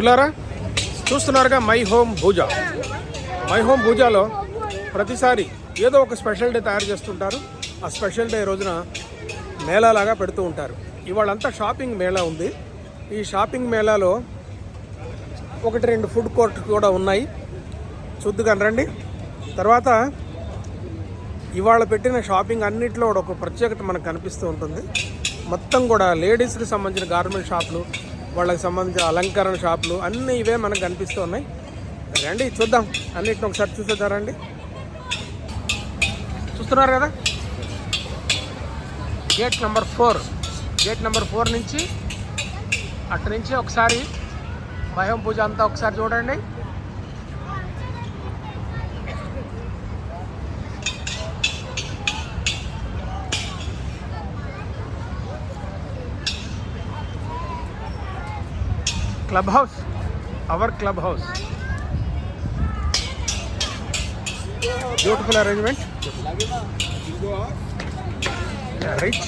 మిత్రులారా చూస్తున్నారుగా My Home Bhooja. My Home భూజాలో ప్రతిసారి ఏదో ఒక స్పెషల్ డే తయారు చేస్తుంటారు. ఆ స్పెషల్ డే రోజున మేళాలాగా పెడుతూ ఉంటారు. ఇవాళంతా షాపింగ్ మేళా ఉంది. ఈ షాపింగ్ మేళాలో ఒకటి రెండు ఫుడ్ కోర్ట్ కూడా ఉన్నాయి. చూద్దుగాని రండి. తర్వాత ఇవాళ పెట్టిన షాపింగ్ అన్నింటిలో కూడా ఒక ప్రత్యేకత మనకు కనిపిస్తూ ఉంటుంది. మొత్తం కూడా లేడీస్కి సంబంధించిన గార్మెంట్ షాపులు వాళ్ళకి సంబంధించిన అలంకరణ షాపులు అన్నీ ఇవే మనకు కనిపిస్తూ ఉన్నాయి రండి చూద్దాం. అన్నిటిని ఒకసారి చూసేద్దారండి చూస్తున్నారు కదా? Gate number four. Gate number four నుంచి అటు నుంచి ఒకసారి భయం పూజ అంతా ఒకసారి చూడండి. Club house our club house beautiful arrangement rich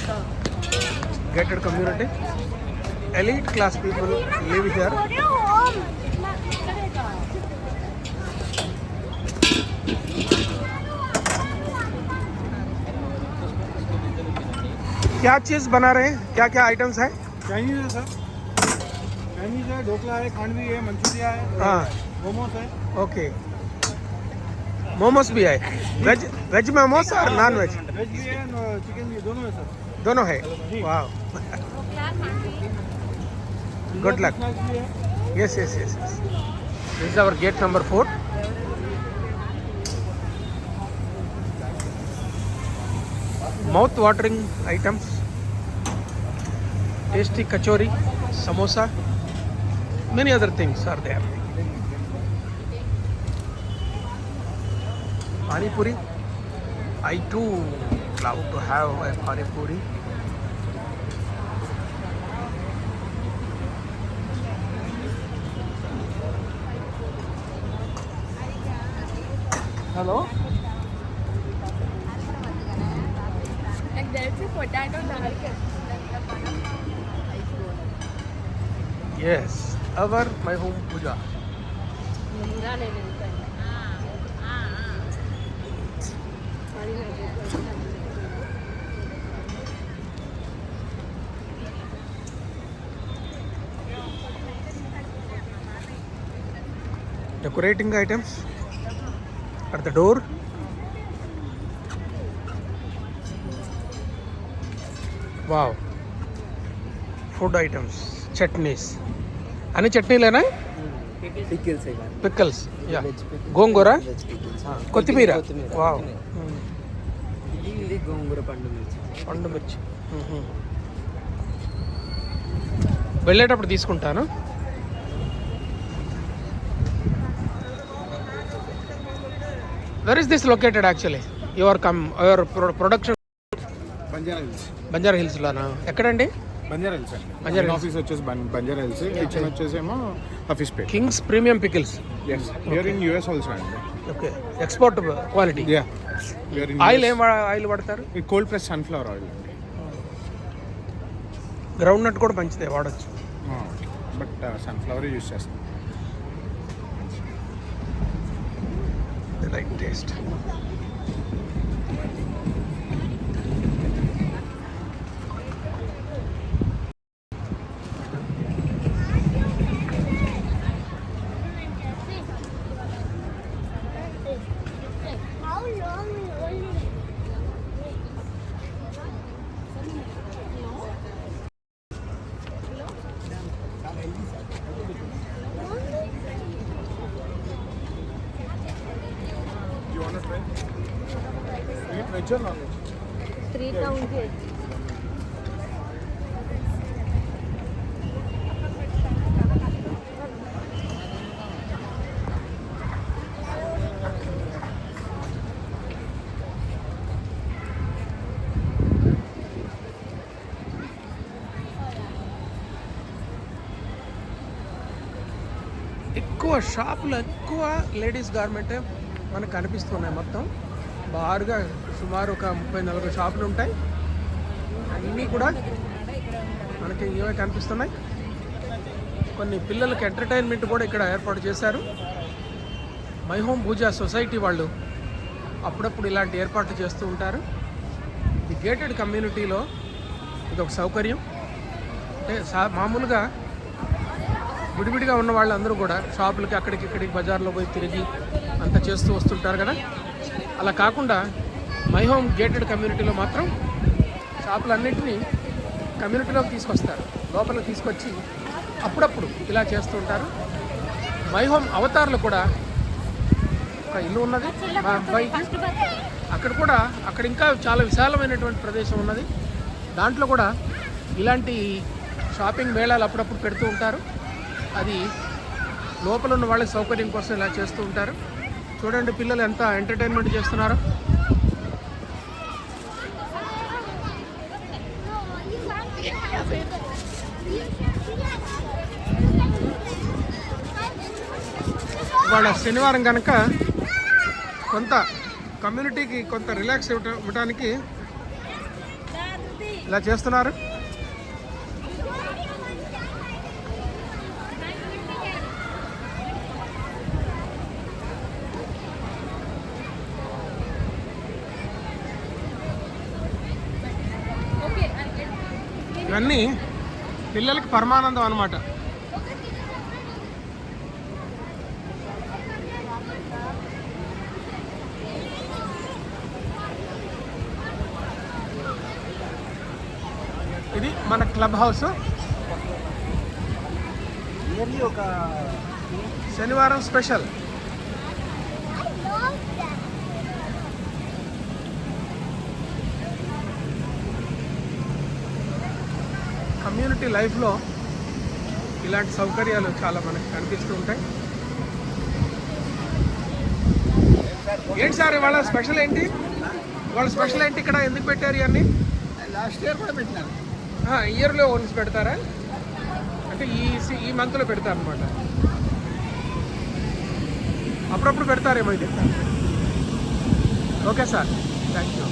gated community elite class people live here क्या चीज़ बना रहे हैं? क्या क्या आइटम्स हैं? चाइनीज़ है सर चाइनीज़ है ढोकला है खांडवी है मंचूरिया है हाँ। मोमोस है। ओके। मोमोस भी है। वेज वेज मोमोस और नॉन वेज वेज भी है चिकन भी दोनों है सर। दोनों है? वाह गुड लक स्नैक्स भी है। Yes yes yes yes. This is our gate number 4 mouth watering many other things are there. Pani puri? I too love to have a pani puri. Hello? Like there's a potato dark. yes अगर मैं हूँ Pooja. Decorating items at the door wow food items chutneys అన్ని చట్నీలేనా? Pickles pickles. Yeah. గోంగూర? కొత్తిమీర? Wow. గోంగూర పండు మిర్చి. పండు మిర్చి. వెళ్ళేటప్పుడు తీసుకుంటాను. Where is this located actually your come your production Banjara hills. Banjara హిల్స్లోనా ఎక్కడండి? బంజారా హిల్స్ అండి. బంజారా హిల్స్. ఆఫీస్ వచ్చేసి బం- బంజారా హిల్స్. కిచెన్ వచ్చేసేమో Hafeezpet kings premium pickles yes here in US also అండి. Okay export quality yeah in oil ఏం వా- oil వాడతారు? Cold press sunflower oil అండి. Groundnut కూడా మంచిదే వాడచ్చు. బట్ సన్ఫ్లవర్ యూస్ చేస్తాం. Right taste You want try veg or non veg Three count it. ఎక్కువ షాపులు ఎక్కువ లేడీస్ గార్మెంటే మనకు కనిపిస్తున్నాయి మొత్తం. బారుగా సుమారు ఒక ముప్పై నలభై షాపులు ఉంటాయి. అన్నీ కూడా మనకి ఏవే కనిపిస్తున్నాయి. కొన్ని పిల్లలకి ఎంటర్టైన్మెంట్ కూడా ఇక్కడ ఏర్పాటు చేశారు. మై హోమ్ పూజా సొసైటీ వాళ్ళు అప్పుడప్పుడు ఇలాంటి ఏర్పాట్లు చేస్తూ ఉంటారు. ఈ గేటెడ్ కమ్యూనిటీలో ఇది ఒక సౌకర్యం. అంటే సా మామూలుగా విడివిడిగా ఉన్న వాళ్ళందరూ కూడా షాపులకి అక్కడికి ఇక్కడికి బజార్లో పోయి తిరిగి అంత చేస్తూ వస్తుంటారు కదా. అలా కాకుండా మై హోమ్ గేటెడ్ కమ్యూనిటీలో మాత్రం షాపులన్నింటినీ కమ్యూనిటీలోకి తీసుకొస్తారు. లోపలికి తీసుకొచ్చి అప్పుడప్పుడు ఇలా చేస్తూ ఉంటారు. మై హోమ్ అవతార్లు కూడా ఒక ఇల్లు ఉన్నది. మా అబ్బాయికి అక్కడ కూడా అక్కడ ఇంకా చాలా విశాలమైనటువంటి ప్రదేశం ఉన్నది. దాంట్లో కూడా ఇలాంటి షాపింగ్ మేళాలు అప్పుడప్పుడు పెడుతూ ఉంటారు. అది లోపల ఉన్న వాళ్ళకి సౌకర్యం కోసం ఇలా చేస్తూ ఉంటారు. చూడండి పిల్లలు ఎంత ఎంటర్టైన్మెంట్ చేస్తున్నారు. వాళ్ళ శనివారం కనుక కొంత కమ్యూనిటీకి కొంత రిలాక్స్ ఇవ్వట- ఇవ్వటానికి ఇలా చేస్తున్నారు. ఇవన్నీ పిల్లలకి పరమానందం అనమాట ఇది మన క్లబ్ హౌస్. ఒక శనివారం స్పెషల్. కమ్యూనిటీ లైఫ్లో ఇలాంటి సౌకర్యాలు చాలా మనకి కనిపిస్తూ ఉంటాయి. ఏంటి సార్ ఇవాళ స్పెషల్ ఏంటి? వాళ్ళ స్పెషల్ ఏంటి ఇక్కడ? ఎందుకు పెట్టారు ఇవన్నీ? లాస్ట్ ఇయర్ కూడా పెట్టినాను ఇయర్లో వన్స్ పెడతారా? అంటే ఈ ఈ మంత్లో పెడతారు అనమాట అప్పుడప్పుడు పెడతారేమో ఇది? Okay sir. థ్యాంక్ యూ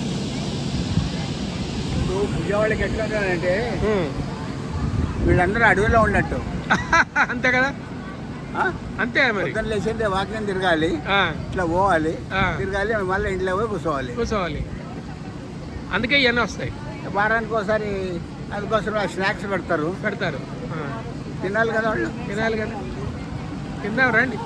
ఇప్పుడు పూజ వాళ్ళకి ఎట్లా అంటే వీళ్ళందరూ అడవిలో ఉన్నట్టు. అంతే కదా? అంతే మరి. లేచిందే వాకింగ్ తిరగాలి. ఇట్లా పోవాలి. తిరగాలి మళ్ళీ ఇంట్లో పోయి కూర్చోవాలి. కూర్చోవాలి. అందుకే ఇవన్నీ వస్తాయి. వారానికి ఒకసారి అందుకోసం స్నాక్స్ పెడతారు. పెడతారు. తినాలి కదా వాళ్ళు? తినాలి కదా? తిందాం రండి.